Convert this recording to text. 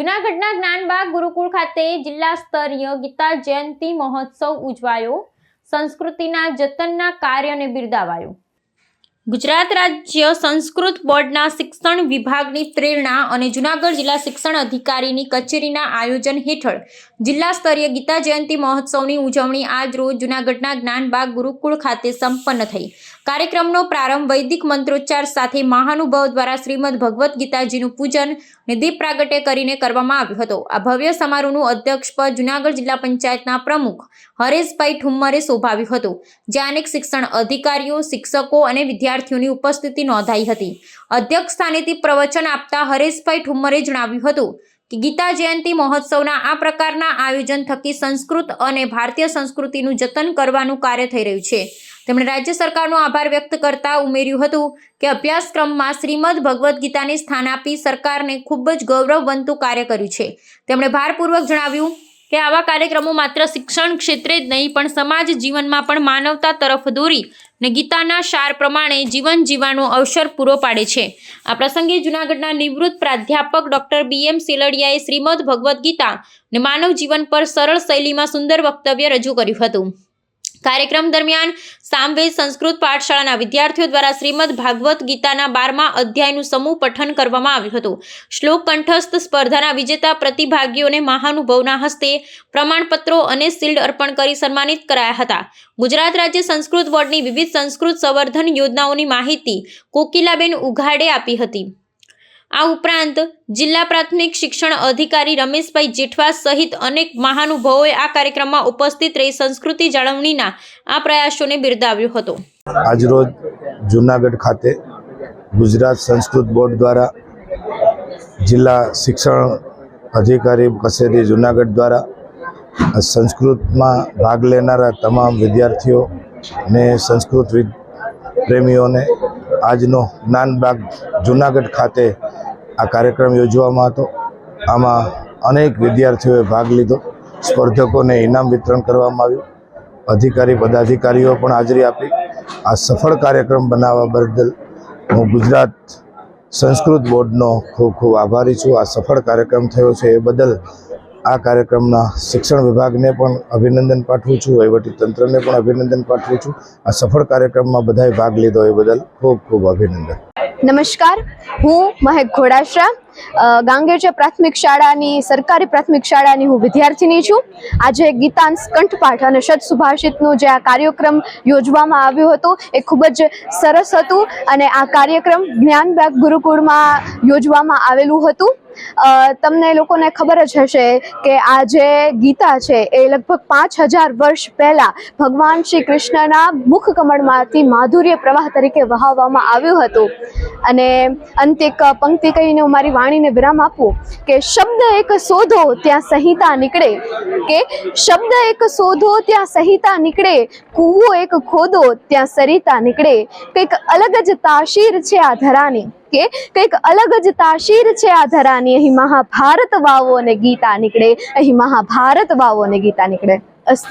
જૂનાગઢના જ્ઞાનબાગ ગુરુકુળ ખાતે જિલ્લા સ્તરીય ગીતા જયંતિ મહોત્સવ ઉજવાયો. સંસ્કૃતિના જતનના કાર્યને બિરદાવાયો. ગુજરાત રાજ્ય સંસ્કૃત બોર્ડના શિક્ષણ વિભાગની પ્રેરણા અને જૂનાગઢ જિલ્લા શિક્ષણ અધિકારીની કચેરીના આયોજન હેઠળ જિલ્લા સ્તરીય ગીતા જયંતિ મહોત્સવની ઉજવણી આજ રોજ જૂનાગઢના જ્ઞાનબાગ ગુરુકુળ ખાતે સંપન્ન થઈ. કાર્યક્રમનો પ્રારંભ વૈદિક મંત્રોચ્ચાર સાથે મહાનુભાવ દ્વારા શ્રીમદ ભગવદ્ ગીતાજીનું પૂજન અને દીપ પ્રાગટ્ય કરીને કરવામાં આવ્યો હતો. આ ભવ્ય સમારોહનું અધ્યક્ષ પદ જૂનાગઢ જિલ્લા પંચાયતના પ્રમુખ હરેશભાઈ ઠુમ્મરે શોભાવ્યું હતું. જ્યાં અનેક શિક્ષણ અધિકારીઓ, શિક્ષકો અને વિદ્યાર્થીઓની ઉપસ્થિતિ નોંધાઈ હતી. અધ્યક્ષ સ્થાનેથી પ્રવચન આપતા હરેશભાઈ ઠુમ્મરે જણાવ્યું હતું કે ગીતા જયંતિ મહોત્સવના આ પ્રકારના આયોજન થકી સંસ્કૃત અને ભારતીય સંસ્કૃતિનું જતન કરવાનું કાર્ય થઈ રહ્યું છે. તેમણે રાજ્ય સરકારનો આભાર વ્યક્ત કરતા ઉમેર્યું હતું કે અભ્યાસક્રમમાં શ્રીમદ ભગવદ્ ગીતાને સ્થાન આપી સરકારને ખૂબ જ ગૌરવવંતું કાર્ય કર્યું છે. તેમણે ભારપૂર્વક જણાવ્યું કે આવા કાર્યક્રમો માત્ર શિક્ષણ ક્ષેત્રે જ નહીં, પણ સમાજ જીવનમાં પણ માનવતા તરફ દોરી ને ગીતાના સાર પ્રમાણે જીવન જીવવાનો અવસર પૂરો પાડે છે. આ પ્રસંગે જૂનાગઢના નિવૃત્ત પ્રાધ્યાપક ડોક્ટર બી એમ સેલડિયાએ શ્રીમદ ભગવદ્ ગીતા ને માનવ જીવન પર સરળ શૈલીમાં સુંદર વક્તવ્ય રજૂ કર્યું હતું. કાર્યક્રમ દરમિયાન સામવેદ સંસ્કૃત પાઠશાળાના વિદ્યાર્થીઓ દ્વારા શ્રીમદ ભાગવત ગીતાના બારમા અધ્યાયનું સમૂહ પઠન કરવામાં આવ્યું હતું. શ્લોક કંઠસ્થ સ્પર્ધાના વિજેતા પ્રતિભાગીઓને મહાનુભવના હસ્તે પ્રમાણપત્રો અને શિલ્ડ અર્પણ કરી સન્માનિત કરાયા હતા. ગુજરાત રાજ્ય સંસ્કૃત બોર્ડની વિવિધ સંસ્કૃત સંવર્ધન યોજનાઓની માહિતી કોકિલાબેન ઉઘાડે આપી હતી. આ ઉપરાંત જિલ્લા પ્રાથમિક શિક્ષણ અધિકારી રમેશભાઈ જેઠવા સહિત અનેક મહાનુભાવોએ આ કાર્યક્રમમાં ઉપસ્થિત રહી સંસ્કૃતિ જાળવણીના આ પ્રયાસોને બિરદાવ્યો હતો. આજરોજ જૂનાગઢ ખાતે ગુજરાત સંસ્કૃત બોર્ડ દ્વારા જિલ્લા શિક્ષણ અધિકારી કચેરી જૂનાગઢ દ્વારા સંસ્કૃતમાં ભાગ લેનારા તમામ વિદ્યાર્થીઓ ને સંસ્કૃત પ્રેમીઓને આજનો જ્ઞાનબાગ જૂનાગઢ ખાતે આ કાર્યક્રમ યોજવામાં હતો. આમાં અનેક વિદ્યાર્થીઓએ ભાગ લીધો. સ્પર્ધકોને ઇનામ વિતરણ કરવામાં આવ્યું. અધિકારી, પદાધિકારીઓ પણ હાજરી આપી. આ સફળ કાર્યક્રમ બનાવવા બદલ હું ગુજરાત સંસ્કૃત બોર્ડનો ખૂબ ખૂબ આભારી છું. આ સફળ કાર્યક્રમ થયો છે એ બદલ આ કાર્યક્રમના શિક્ષણ વિભાગને પણ અભિનંદન પાઠવું છું. વહીવટી તંત્રને પણ અભિનંદન પાઠવું છું. આ સફળ કાર્યક્રમમાં બધાએ ભાગ લીધો એ બદલ ખૂબ ખૂબ અભિનંદન. નમસ્કાર હું મહેક ઘોડાશ્રા અ, પ્રાથમિક શાળાની સરકારી પ્રાથમિક શાળાની હું વિદ્યાર્થીની છું. આજે ગીતાંશ કંઠપાઠ અને શત સુભાષિતનું જે આ કાર્યક્રમ યોજવામાં આવ્યો હતો એ ખૂબ જ સરસ હતું અને આ કાર્યક્રમ જ્ઞાનબાગ ગુરુકુળમાં યોજવામાં આવેલું હતું. તમને લોકોને ખબર જ હશે કે આ જે ગીતા છે, એ લગભગ પાંચ હજાર વર્ષ પહેલાં ભગવાન શ્રી કૃષ્ણના મુખ કમળમાંથી માધુર્ય પ્રવાહ તરીકે વહાવવામાં આવ્યું હતું. અને અંતે એક પંક્તિ કહીને હું મારી વાણીને વિરામ આપું કે શબ્દ એક શોધો ત્યાં સંહિતા નીકળે. કે શબ્દ એક શોધો ત્યાં સંહિતા નીકળે, કૂવો એક ખોદો ત્યાં સરિતા નીકળે. કંઈક અલગ જ તાસીર છે આ ધરાની. કે કંઈક અલગ જ તાસીર છે આ ધરાની. અહીં મહાભારત વાવો અને ગીતા નીકળે. અહીં મહાભારત વાવો અને ગીતા નીકળે. અસ્તુ